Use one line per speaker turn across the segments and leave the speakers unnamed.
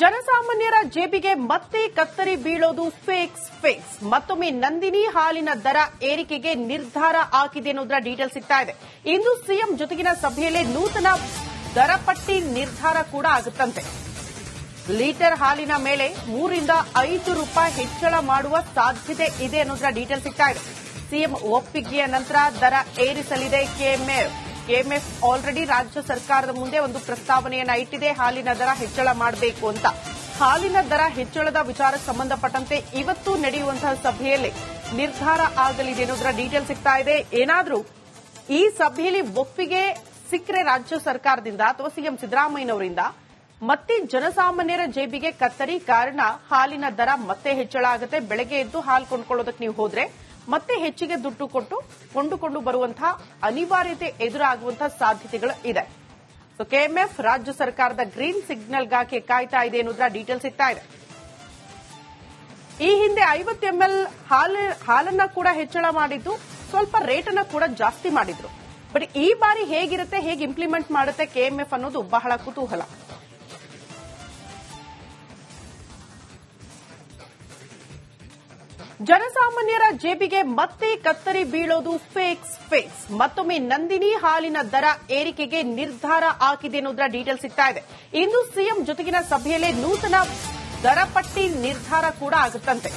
ಜನಸಾಮಾನ್ಯರ ಜೇಬಿಗೆ ಮತ್ತೆ ಕತ್ತರಿ ಬೀಳೋದು ಫೇಕ್ಸ್ ಫೇಕ್ಸ್ ಮತ್ತೊಮ್ಮೆ ನಂದಿನಿ ಹಾಲಿನ ದರ ಏರಿಕೆಗೆ ನಿರ್ಧಾರ ಆಗಿದೆ ಅನ್ನೋದರ ಡೀಟೇಲ್ ಸಿಗ್ತಾ ಇದೆ. ಇಂದು ಸಿಎಂ ಜೊತೆಗಿನ ಸಭೆಯಲ್ಲಿ ನೂತನ ದರ ಪಟ್ಟಿ ನಿರ್ಧಾರ ಕೂಡ ಆಗುತ್ತಂತೆ. ಲೀಟರ್ ಹಾಲಿನ ಮೇಲೆ ಮೂರಿಂದ ಐದು ರೂಪಾಯಿ ಹೆಚ್ಚಳ ಮಾಡುವ ಸಾಧ್ಯತೆ ಇದೆ ಅನ್ನೋದರ ಡೀಟೇಲ್ ಸಿಗ್ತಾ ಇದೆ. ಸಿಎಂ ಒಪ್ಪಿಗೆಯ ನಂತರ ದರ ಏರಿಸಲಿದೆ ಕೆಎಂಎಫ್ ಕೆಎಂಎಫ್ ಆಲ್ರೆಡಿ ರಾಜ್ಯ ಸರ್ಕಾರದ ಮುಂದೆ ಒಂದು ಪ್ರಸ್ತಾವನೆಯನ್ನು ಇಟ್ಟಿದೆ. ಹಾಲಿನ ದರ ಹೆಚ್ಚಳ ಮಾಡಬೇಕು ಅಂತ. ಹಾಲಿನ ದರ ಹೆಚ್ಚಳದ ವಿಚಾರಕ್ಕೆ ಸಂಬಂಧಪಟ್ಟಂತೆ ಇವತ್ತು ನಡೆಯುವಂತಹ ಸಭೆಯಲ್ಲಿ ನಿರ್ಧಾರ ಆಗಲಿದೆ ಅನ್ನೋದರ ಡೀಟೇಲ್ ಸಿಗ್ತಾ ಇದೆ. ಏನಾದರೂ ಈ ಸಭೆಯಲ್ಲಿ ಒಪ್ಪಿಗೆ ಸಿಕ್ಕರೆ ರಾಜ್ಯ ಸರ್ಕಾರದಿಂದ ಅಥವಾ ಸಿಎಂ ಸಿದ್ದರಾಮಯ್ಯನವರಿಂದ ಮತ್ತೆ ಜನಸಾಮಾನ್ಯರ ಜೇಬಿಗೆ ಕತ್ತರಿ ಕಾರಣ ಹಾಲಿನ ದರ ಮತ್ತೆ ಹೆಚ್ಚಳ ಆಗುತ್ತೆ. ಬೆಳಗ್ಗೆ ಎದ್ದು ಹಾಲು ಕೊಂಡ್ಕೊಳ್ಳೋದಕ್ಕೆ ನೀವು ಹೋದ್ರೆ ಮತ್ತೆ ಹೆಚ್ಚಿಗೆ ದುಡ್ಡು ಕೊಟ್ಟು ಕೊಂಡುಕೊಂಡು ಬರುವಂತಹ ಅನಿವಾರ್ಯತೆ ಎದುರಾಗುವಂತಹ ಸಾಧ್ಯತೆಗಳು ಇದೆ. ಸೊ ಕೆಎಂಎಫ್ ರಾಜ್ಯ ಸರ್ಕಾರದ ಗ್ರೀನ್ ಸಿಗ್ನಲ್ಗಾಗಿ ಕಾಯ್ತಾ ಇದೆ ಅನ್ನೋದರ ಡೀಟೇಲ್ ಸಿಗ್ತಾ ಇದೆ. ಈ ಹಿಂದೆ ಐವತ್ತು ಎಂಎಲ್ ಹಾಲನ್ನ ಕೂಡ ಹೆಚ್ಚಳ ಮಾಡಿದ್ದು, ಸ್ವಲ್ಪ ರೇಟನ್ನ ಕೂಡ ಜಾಸ್ತಿ ಮಾಡಿದ್ರು. ಬಟ್ ಈ ಬಾರಿ ಹೇಗಿರುತ್ತೆ, ಹೇಗೆ ಇಂಪ್ಲಿಮೆಂಟ್ ಮಾಡುತ್ತೆ ಕೆಎಂಎಫ್ ಅನ್ನೋದು ಬಹಳ ಕುತೂಹಲ. ಜನಸಾಮಾನ್ಯರ ಜೇಬಿಗೆ ಮತ್ತೆ ಕತ್ತರಿ ಬೀಳೋದು ಫೇಕ್ಸ್ ಫೇಕ್ಸ್ ಮತ್ತೊಮ್ಮೆ ನಂದಿನಿ ಹಾಲಿನ ದರ ಏರಿಕೆಗೆ ನಿರ್ಧಾರ ಆಗಿದೆ ಅನ್ನೋದರ ಡೀಟೇಲ್ ಸಿಗ್ತಾ ಇದೆ. ಇಂದು ಸಿಎಂ ಜೊತೆಗಿನ ಸಭೆಯಲ್ಲೇ ನೂತನ ದರ ಪಟ್ಟಿ ನಿರ್ಧಾರ ಕೂಡ ಆಗುತ್ತಂತೆ.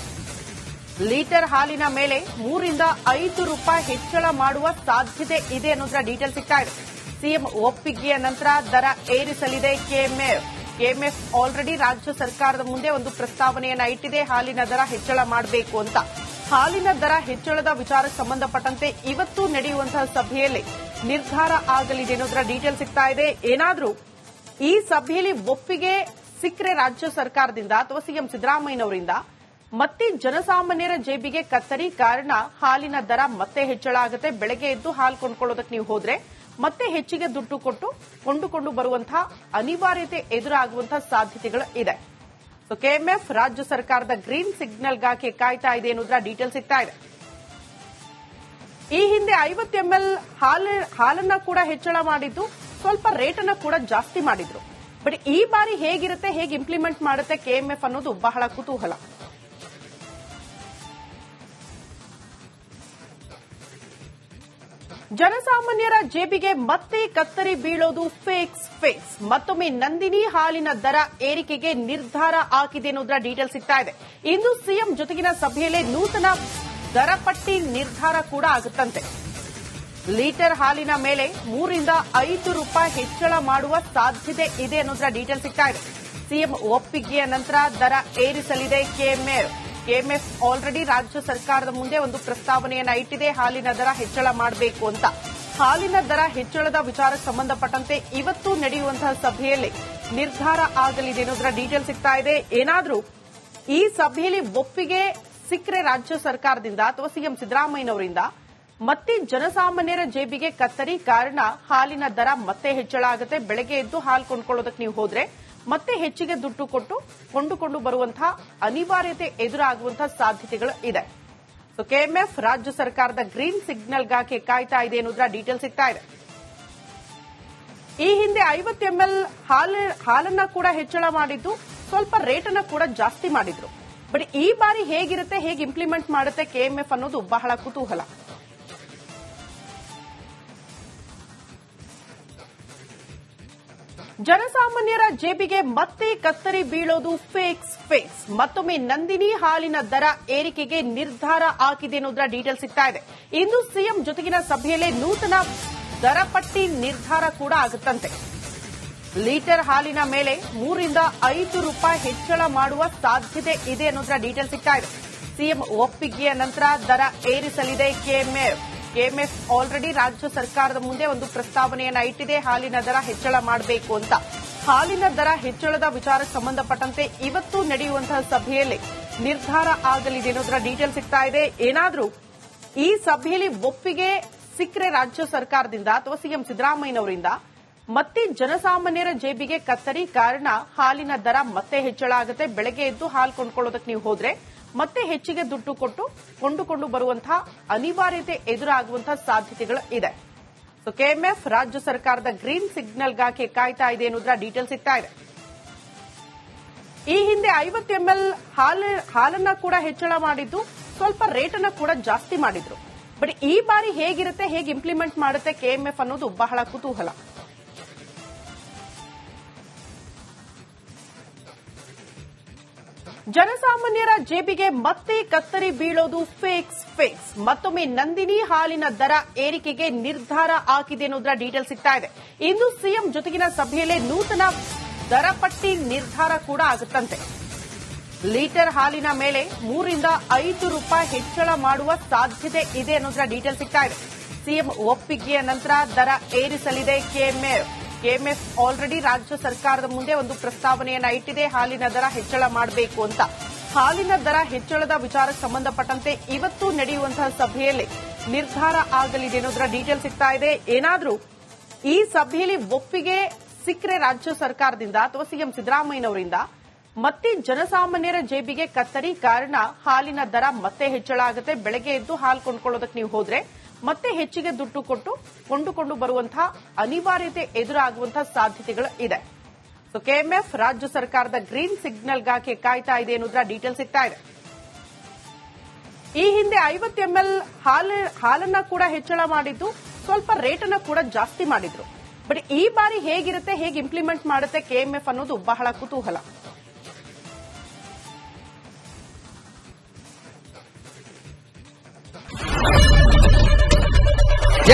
ಲೀಟರ್ ಹಾಲಿನ ಮೇಲೆ ಮೂರಿಂದ ಐದು ರೂಪಾಯಿ ಹೆಚ್ಚಳ ಮಾಡುವ ಸಾಧ್ಯತೆ ಇದೆ ಅನ್ನೋದರ ಡೀಟೇಲ್ ಸಿಗ್ತಾ ಇದೆ. ಸಿಎಂ ಒಪ್ಪಿಗೆಯ ನಂತರ ದರ ಏರಿಸಲಿದೆ ಕೆಎಂಎಫ್ ಕೆಎಂಎಫ್ ಆಲ್ರೆಡಿ ರಾಜ್ಯ ಸರ್ಕಾರದ ಮುಂದೆ ಒಂದು ಪ್ರಸ್ತಾವನೆಯನ್ನ ಇಟ್ಟಿದೆ. ಹಾಲಿನ ದರ ಹೆಚ್ಚಳ ಮಾಡಬೇಕು ಅಂತ. ಹಾಲಿನ ದರ ಹೆಚ್ಚಳದ ವಿಚಾರಕ್ಕೆ ಸಂಬಂಧಪಟ್ಟಂತೆ ಇವತ್ತು ನಡೆಯುವಂತಹ ಸಭೆಯಲ್ಲಿ ನಿರ್ಧಾರ ಆಗಲಿದೆ ಅನ್ನೋದರ ಡೀಟೇಲ್ ಸಿಗ್ತಾ ಇದೆ. ಏನಾದರೂ ಈ ಸಭೆಯಲ್ಲಿ ಒಪ್ಪಿಗೆ ಸಿಕ್ಕರೆ ರಾಜ್ಯ ಸರ್ಕಾರದಿಂದ ಅಥವಾ ಸಿಎಂ ಸಿದ್ದರಾಮಯ್ಯನವರಿಂದ ಮತ್ತೆ ಜನಸಾಮಾನ್ಯರ ಜೇಬಿಗೆ ಕತ್ತರಿ ಕಾರಣ ಹಾಲಿನ ದರ ಮತ್ತೆ ಹೆಚ್ಚಳ ಆಗುತ್ತೆ. ಬೆಳಗ್ಗೆ ಎದ್ದು ಹಾಲು ಕೊಂಡ್ಕೊಳ್ಳೋದಕ್ಕೆ ನೀವು ಹೋದ್ರೆ ಮತ್ತೆ ಹೆಚ್ಚಿಗೆ ದುಡ್ಡು ಕೊಟ್ಟು ಕೊಂಡುಕೊಂಡು ಬರುವಂತಹ ಅನಿವಾರ್ಯತೆ ಎದುರಾಗುವಂತಹ ಸಾಧ್ಯತೆಗಳು ಇದೆ. ಸೊ ಕೆಎಂಎಫ್ ರಾಜ್ಯ ಸರ್ಕಾರದ ಗ್ರೀನ್ ಸಿಗ್ನಲ್ಗಾಗಿ ಕಾಯ್ತಾ ಇದೆ ಅನ್ನೋದರ ಡೀಟೇಲ್ ಸಿಗ್ತಾ ಇದೆ. ಈ ಹಿಂದೆ ಐವತ್ತು ಎಂಎಲ್ ಹಾಲನ್ನ ಕೂಡ ಹೆಚ್ಚಳ ಮಾಡಿದ್ದು, ಸ್ವಲ್ಪ ರೇಟನ್ನ ಕೂಡ ಜಾಸ್ತಿ ಮಾಡಿದ್ರು. ಬಟ್ ಈ ಬಾರಿ ಹೇಗಿರುತ್ತೆ, ಹೇಗೆ ಇಂಪ್ಲಿಮೆಂಟ್ ಮಾಡುತ್ತೆ ಕೆಎಂಎಫ್ ಅನ್ನೋದು ಬಹಳ ಕುತೂಹಲ. ಜನಸಾಮಾನ್ಯರ ಜೇಬಿಗೆ ಮತ್ತೆ ಕತ್ತರಿ ಬೀಳೋದು ಫೇಕ್ಸ್ ಫೇಕ್ಸ್ ಮತ್ತೊಮ್ಮೆ ನಂದಿನಿ ಹಾಲಿನ ದರ ಏರಿಕೆಗೆ ನಿರ್ಧಾರ ಆಗಿದೆ ಅನ್ನೋದರ ಡೀಟೇಲ್ ಸಿಗ್ತಾ ಇದೆ. ಇಂದು ಸಿಎಂ ಜೊತೆಗಿನ ಸಭೆಯಲ್ಲೇ ನೂತನ ದರ ಪಟ್ಟಿ ನಿರ್ಧಾರ ಕೂಡ ಆಗುತ್ತಂತೆ. ಲೀಟರ್ ಹಾಲಿನ ಮೇಲೆ ಮೂರಿಂದ ಐದು ರೂಪಾಯಿ ಹೆಚ್ಚಳ ಮಾಡುವ ಸಾಧ್ಯತೆ ಇದೆ ಅನ್ನೋದರ ಡೀಟೇಲ್ ಸಿಗ್ತಾ ಇದೆ. ಸಿಎಂ ಒಪ್ಪಿಗೆಯ ನಂತರ ದರ ಏರಿಸಲಿದೆ ಕೆಎಂಎಫ್ ಕೆಎಂಎಫ್ ಆಲ್ರೆಡಿ ರಾಜ್ಯ ಸರ್ಕಾರದ ಮುಂದೆ ಒಂದು ಪ್ರಸ್ತಾವನೆಯನ್ನ ಇಟ್ಟಿದೆ. ಹಾಲಿನ ದರ ಹೆಚ್ಚಳ ಮಾಡಬೇಕು ಅಂತ. ಹಾಲಿನ ದರ ಹೆಚ್ಚಳದ ವಿಚಾರಕ್ಕೆ ಸಂಬಂಧಪಟ್ಟಂತೆ ಇವತ್ತು ನಡೆಯುವಂತಹ ಸಭೆಯಲ್ಲಿ ನಿರ್ಧಾರ ಆಗಲಿದೆ ಅನ್ನೋದರ ಡೀಟೇಲ್ ಸಿಗ್ತಾ ಇದೆ. ಏನಾದರೂ ಈ ಸಭೆಯಲ್ಲಿ ಒಪ್ಪಿಗೆ ಸಿಕ್ಕರೆ ರಾಜ್ಯ ಸರ್ಕಾರದಿಂದ ಅಥವಾ ಸಿಎಂ ಸಿದ್ದರಾಮಯ್ಯನವರಿಂದ ಮತ್ತೆ ಜನಸಾಮಾನ್ಯರ ಜೇಬಿಗೆ ಕತ್ತರಿ ಕಾರಣ ಹಾಲಿನ ದರ ಮತ್ತೆ ಹೆಚ್ಚಳ ಆಗುತ್ತೆ. ಬೆಳಗ್ಗೆ ಎದ್ದು ಹಾಲು ಕೊಂಡ್ಕೊಳ್ಳೋದಕ್ಕೆ ನೀವು ಹೋದ್ರೆ ಮತ್ತೆ ಹೆಚ್ಚಿಗೆ ದುಡ್ಡು ಕೊಟ್ಟು ಕೊಂಡುಕೊಂಡು ಬರುವಂತಹ ಅನಿವಾರ್ಯತೆ ಎದುರಾಗುವಂತಹ ಸಾಧ್ಯತೆಗಳು ಇದೆ. ಸೊ ಕೆಎಂಎಫ್ ರಾಜ್ಯ ಸರ್ಕಾರದ ಗ್ರೀನ್ ಸಿಗ್ನಲ್ಗಾಗಿ ಕಾಯ್ತಾ ಇದೆ ಅನ್ನೋದರ ಡೀಟೇಲ್ ಸಿಗ್ತಾ ಇದೆ. ಈ ಹಿಂದೆ ಐವತ್ತು ಎಂಎಲ್ ಹಾಲನ್ನ ಕೂಡ ಹೆಚ್ಚಳ ಮಾಡಿದ್ದು, ಸ್ವಲ್ಪ ರೇಟನ್ನ ಕೂಡ ಜಾಸ್ತಿ ಮಾಡಿದ್ರು. ಬಟ್ ಈ ಬಾರಿ ಹೇಗಿರುತ್ತೆ, ಹೇಗೆ ಇಂಪ್ಲಿಮೆಂಟ್ ಮಾಡುತ್ತೆ ಕೆಎಂಎಫ್ ಅನ್ನೋದು ಬಹಳ ಕುತೂಹಲ. ಜನಸಾಮಾನ್ಯರ ಜೇಬಿಗೆ ಮತ್ತೆ ಕತ್ತರಿ ಬೀಳೋದು ಫೇಕ್ಸ್ ಫೇಕ್ಸ್ ಮತ್ತೊಮ್ಮೆ ನಂದಿನಿ ಹಾಲಿನ ದರ ಏರಿಕೆಗೆ ನಿರ್ಧಾರ ಆಗಿದೆ ಅನ್ನೋದರ ಡೀಟೇಲ್ ಸಿಗ್ತಾ ಇದೆ. ಇಂದು ಸಿಎಂ ಜೊತೆಗಿನ ಸಭೆಯಲ್ಲೇ ನೂತನ ದರ ಪಟ್ಟಿ ನಿರ್ಧಾರ ಕೂಡ ಆಗುತ್ತಂತೆ. ಲೀಟರ್ ಹಾಲಿನ ಮೇಲೆ ಮೂರಿಂದ ಐದು ರೂಪಾಯಿ ಹೆಚ್ಚಳ ಮಾಡುವ ಸಾಧ್ಯತೆ ಇದೆ ಅನ್ನೋದರ ಡೀಟೇಲ್ ಸಿಗ್ತಾ ಇದೆ. ಸಿಎಂ ಒಪ್ಪಿಗೆಯ ನಂತರ ದರ ಏರಿಸಲಿದೆ ಕೆಎಂಎಫ್. ಕೆಎಂಎಫ್ ಆಲ್ರೆಡಿ ರಾಜ್ಯ ಸರ್ಕಾರದ ಮುಂದೆ ಒಂದು ಪ್ರಸ್ತಾವನೆಯನ್ನ ಇಟ್ಟಿದೆ. ಹಾಲಿನ ದರ ಹೆಚ್ಚಳ ಮಾಡಬೇಕು ಅಂತ. ಹಾಲಿನ ದರ ಹೆಚ್ಚಳದ ವಿಚಾರಕ್ಕೆ ಸಂಬಂಧಪಟ್ಟಂತೆ ಇವತ್ತು ನಡೆಯುವಂತಹ ಸಭೆಯಲ್ಲಿ ನಿರ್ಧಾರ ಆಗಲಿದೆ ಅನ್ನೋದರ ಡೀಟೇಲ್ ಸಿಗ್ತಾ ಇದೆ. ಏನಾದರೂ ಈ ಸಭೆಯಲ್ಲಿ ಒಪ್ಪಿಗೆ ಸಿಕ್ಕರೆ ರಾಜ್ಯ ಸರ್ಕಾರದಿಂದ ಅಥವಾ ಸಿಎಂ ಸಿದ್ದರಾಮಯ್ಯನವರಿಂದ ಮತ್ತೆ ಜನಸಾಮಾನ್ಯರ ಜೇಬಿಗೆ ಕತ್ತರಿ ಕಾರಣ ಹಾಲಿನ ದರ ಮತ್ತೆ ಹೆಚ್ಚಳ ಆಗುತ್ತೆ. ಬೆಳಗ್ಗೆ ಎದ್ದು ಹಾಲು ಕೊಂಡ್ಕೊಳ್ಳೋದಕ್ಕೆ ನೀವು ಹೋದ್ರೆ ಮತ್ತೆ ಹೆಚ್ಚಿಗೆ ದುಡ್ಡು ಕೊಟ್ಟು, ಕೊಂಡುಕೊಂಡು ಬರುವಂತಹ ಅನಿವಾರ್ಯತೆ ಎದುರಾಗುವಂತಹ ಸಾಧ್ಯತೆಗಳು ಇದೆ. ಸೊ ಕೆಎಂಎಫ್ ರಾಜ್ಯ ಸರ್ಕಾರದ ಗ್ರೀನ್ ಸಿಗ್ನಲ್ಗಾಗಿ ಕಾಯ್ತಾ ಇದೆ ಅನ್ನೋದರ ಡೀಟೇಲ್ ಸಿಗ್ತಾ ಇದೆ. ಈ ಹಿಂದೆ ಐವತ್ತು ಎಂಎಲ್ ಹಾಲು, ಹಾಲನ್ನ ಕೂಡ ಹೆಚ್ಚಳ ಮಾಡಿದ್ದು, ಸ್ವಲ್ಪ ರೇಟನ್ನ ಕೂಡ ಜಾಸ್ತಿ ಮಾಡಿದ್ರು. ಬಟ್ ಈ ಬಾರಿ ಹೇಗಿರುತ್ತೆ, ಹೇಗೆ ಇಂಪ್ಲಿಮೆಂಟ್ ಮಾಡುತ್ತೆ ಕೆಎಂಎಫ್ ಅನ್ನೋದು ಬಹಳ ಕುತೂಹಲ. ಜನಸಾಮಾನ್ಯರ ಜೇಬಿಗೆ ಮತ್ತೆ ಕತ್ತರಿ ಬೀಳೋದು ಫೇಕ್ಸ್ ಫೇಕ್ಸ್. ಮತ್ತೊಮ್ಮೆ ನಂದಿನಿ ಹಾಲಿನ ದರ ಏರಿಕೆಗೆ ನಿರ್ಧಾರ ಹಾಕಿದೆ ಅನ್ನೋದರ ಡೀಟೇಲ್ ಸಿಗ್ತಾ ಇದೆ. ಇಂದು ಸಿಎಂ ಜೊತೆಗಿನ ಸಭೆಯಲ್ಲೇ ನೂತನ ದರ ಪಟ್ಟಿ ನಿರ್ಧಾರ ಕೂಡ ಆಗುತ್ತಂತೆ. ಲೀಟರ್ ಹಾಲಿನ ಮೇಲೆ ಮೂರಿಂದ ಐದು ರೂಪಾಯಿ ಹೆಚ್ಚಳ ಮಾಡುವ ಸಾಧ್ಯತೆ ಇದೆ ಅನ್ನೋದರ ಡೀಟೇಲ್ ಸಿಗ್ತಾ ಇದೆ. ಸಿಎಂ ಒಪ್ಪಿಗೆಯ ನಂತರ ದರ ಏರಿಸಲಿದೆ ಕೆಎಂಎಫ್ ಕೆಎಂಎಫ್ ಆಲ್ರೆಡಿ ರಾಜ್ಯ ಸರ್ಕಾರದ ಮುಂದೆ ಒಂದು ಪ್ರಸ್ತಾವನೆಯನ್ನ ಇಟ್ಟಿದೆ. ಹಾಲಿನ ದರ ಹೆಚ್ಚಳ ಮಾಡಬೇಕು ಅಂತ. ಹಾಲಿನ ದರ ಹೆಚ್ಚಳದ ವಿಚಾರಕ್ಕೆ ಸಂಬಂಧಪಟ್ಟಂತೆ ಇವತ್ತು ನಡೆಯುವಂತಹ ಸಭೆಯಲ್ಲಿ ನಿರ್ಧಾರ ಆಗಲಿದೆ ಅನ್ನೋದರ ಡೀಟೇಲ್ ಸಿಗ್ತಾ ಇದೆ. ಏನಾದರೂ ಈ ಸಭೆಯಲ್ಲಿ ಒಪ್ಪಿಗೆ ಸಿಕ್ಕರೆ ರಾಜ್ಯ ಸರ್ಕಾರದಿಂದ ಅಥವಾ ಸಿಎಂ ಸಿದ್ದರಾಮಯ್ಯನವರಿಂದ ಮತ್ತೆ ಜನಸಾಮಾನ್ಯರ ಜೇಬಿಗೆ ಕತ್ತರಿ ಕಾರಣ ಹಾಲಿನ ದರ ಮತ್ತೆ ಹೆಚ್ಚಳ ಆಗುತ್ತೆ. ಬೆಳಗ್ಗೆ ಎದ್ದು ಹಾಲು ಕೊಂಡ್ಕೊಳ್ಳೋದಕ್ಕೆ ನೀವು ಹೋದ್ರೆ ಮತ್ತೆ ಹೆಚ್ಚಿಗೆ ದುಡ್ಡು ಕೊಟ್ಟು ಕೊಂಡುಕೊಂಡು ಬರುವಂತಹ ಅನಿವಾರ್ಯತೆ ಎದುರಾಗುವಂತಹ ಸಾಧ್ಯತೆಗಳು ಇದೆ. ಸೊ ಕೆಎಂಎಫ್ ರಾಜ್ಯ ಸರ್ಕಾರದ ಗ್ರೀನ್ ಸಿಗ್ನಲ್ಗಾಗಿ ಕಾಯ್ತಾ ಇದೆ ಅನ್ನೋದ್ರ ಡೀಟೇಲ್ ಸಿಗ್ತಾ ಇದೆ. ಈ ಹಿಂದೆ ಐವತ್ತು ಎಂಎಲ್ ಹಾಲನ್ನ ಕೂಡ ಹೆಚ್ಚಳ ಮಾಡಿದ್ದು, ಸ್ವಲ್ಪ ರೇಟನ್ನ ಕೂಡ ಜಾಸ್ತಿ ಮಾಡಿದ್ರು. ಬಟ್ ಈ ಬಾರಿ ಹೇಗಿರುತ್ತೆ, ಹೇಗೆ ಇಂಪ್ಲಿಮೆಂಟ್ ಮಾಡುತ್ತೆ ಕೆಎಂಎಫ್ ಅನ್ನೋದು ಬಹಳ ಕುತೂಹಲ.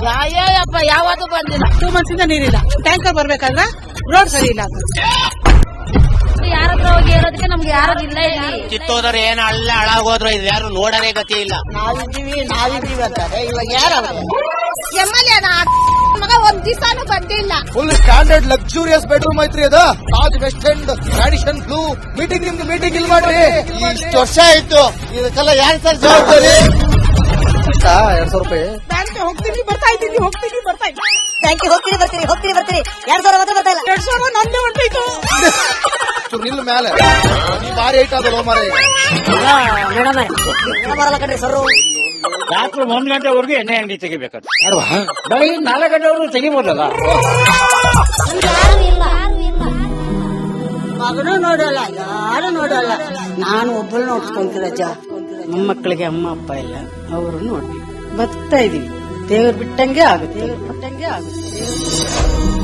ಅಯ್ಯಪ್ಪ ಯಾವತ್ತೂ ಬಂದಿಲ್ಲ. ಟೂ ಮಂತ್ಸ್ ಇಂದ ನೀರಿಲ್ಲ. ಟ್ಯಾಂಕರ್ ಬರ್ಬೇಕಾದ್ರೆ ರೋಡ್ ಸರಿ ಇಲ್ಲ.
ಯಾರತ್ರ ಹೋಗಿ ಹೇಳೋದಕ್ಕೆ ನಮ್ಗೆ ಯಾರು ಇಲ್ಲ ಇಲ್ಲಿ.
ಕಿತ್ತೋದ್ರೆ ಏನ್ ಅಲ್ಲ ಹಾಳಾಗೋದ್ರು ಇದು ಯಾರು ನೋಡರೇ ಗತಿ ಇಲ್ಲ.
ನಾವಿದ್ದೀವಿ ನಾವಿದ್ದೀವಿ ಅಂತಾರೆ. ಇವಾಗ ಯಾರು
ಎಂ ಎಲ್ ಮಗ ಒಂದ್ ದಿವಸಾನು ಬಂದಿಲ್ಲ.
ಫುಲ್ ಸ್ಟ್ಯಾಂಡರ್ಡ್ ಲಕ್ಸುರಿಯಸ್ ಬೆಡ್ರೂಮ್ ಐತ್ರಿ ಅದ. Taj West End tradition blue meeting ನಿಮ್ದು ಮೀಟಿಂಗ್ ಇಲ್ಲಿ ಮಾಡ್ರಿ. ಇಷ್ಟು ವರ್ಷ ಆಯ್ತು. ಇದಕ್ಕೆಲ್ಲ ಯಾರು ಸರ್ ಜವಾಬ್ದಾರಿ? ಎರಡ್ ಸಾವಿರ ರೂಪಾಯಿ.
ಬ್ಯಾಂಕ್ ಹೋಗ್ತೀನಿ ಬರ್ತಾ ಇದ್ದೀನಿ ಹೋಗ್ತೀನಿ ಬರ್ತಾ ಇದ್ದೀನಿ.
ಬ್ಯಾಂಕಿಗೆ ಹೋಗ್ತೀನಿ ಬರ್ತೀನಿ ಹೋಗ್ತೀನಿ ಬರ್ತೀನಿ. ಎರಡ್ ಸಾವಿರ ಮಾತ್ರ ಬರ್ತಾ ಇಲ್ಲ.
ಎರಡ್ ಸಾವಿರ ನಂದೇ ಹೊಂಟೈತು
ಚೂರು ನಿಲ್ ಮೇಲೆ ಈ ಬಾರಿ ಐಟ್ ಅದಲ್ಲ ಮಾರ
ಮೇಡಮ್ ಬರಲ್ಲ ಕಣ್ರಿ ಸರ್.
ರಾತ್ರಿ ಒಂದ್ ಗಂಟೆವರೆಗೂ ಎಣ್ಣೆ ಅಂಗಡಿ ತೆಗಿಬೇಕು ಬೆಳಗ್ಗೆ ನಾಲ್ಕು ಗಂಟೆವರೆಗೂ ತೆಗಿಬೋದಲ್ಲ?
ಮಗನೂ ನೋಡಲ್ಲ ಯಾರು ನೋಡಲ್ಲ. ನಾನು ಒಬ್ಬಳು ನೋಡ್ಕೊಂತೀರಜ್ಜ ಮೊಮ್ಮಕ್ಕಳಿಗೆ ಅಮ್ಮ ಅಪ್ಪ ಇಲ್ಲ ಅವರು ನೋಡಿ ಬದುಕ್ತಾ ಇದೀವಿ. ದೇವ್ರು ಬಿಟ್ಟಂಗೆ ಆಗುತ್ತೆ. ದೇವ್ರು ಬಿಟ್ಟಂಗೆ ಆಗುತ್ತೆ.